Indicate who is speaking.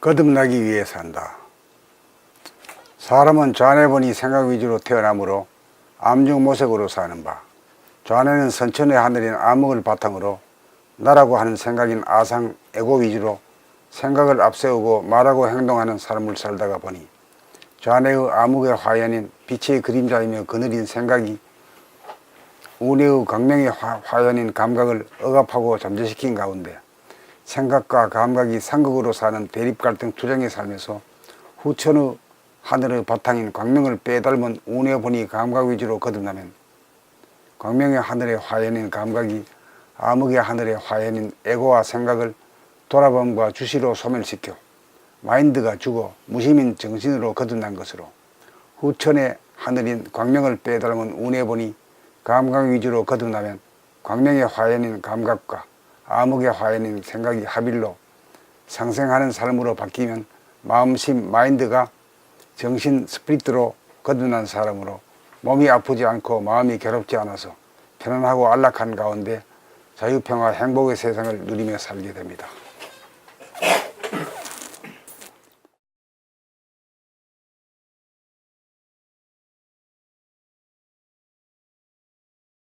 Speaker 1: 거듭나기 위해 산다. 사람은 좌뇌보니 생각 위주로 태어나므로 암중모색으로 사는 바 좌뇌는 선천의 하늘인 암흑을 바탕으로 나라고 하는 생각인 아상 에고 위주로 생각을 앞세우고 말하고 행동하는 삶을 살다가 보니 좌뇌의 암흑의 화연인 빛의 그림자이며 그늘인 생각이 우뇌의 광명의 화- 화연인 감각을 억압하고 잠재시킨 가운데 생각과 감각이 상극으로 사는 대립 갈등 투쟁의 삶에서 후천의 하늘의 바탕인 광명을 빼닮은 운에 보니 감각 위주로 거듭나면 광명의 하늘의 화연인 감각이 암흑의 하늘의 화연인 에고와 생각을 돌아봄과 주시로 소멸시켜 마인드가 죽어 무심인 정신으로 거듭난 것으로 후천의 하늘인 광명을 빼닮은 운에 보니 감각 위주로 거듭나면 광명의 화연인 감각과 암흑의 화연인 생각이 합일로 상생하는 삶으로 바뀌면 마음심 마인드가 정신 스피릿으로 거듭난 사람으로 몸이 아프지 않고 마음이 괴롭지 않아서 편안하고 안락한 가운데 자유평화 행복의 세상을 누리며 살게 됩니다.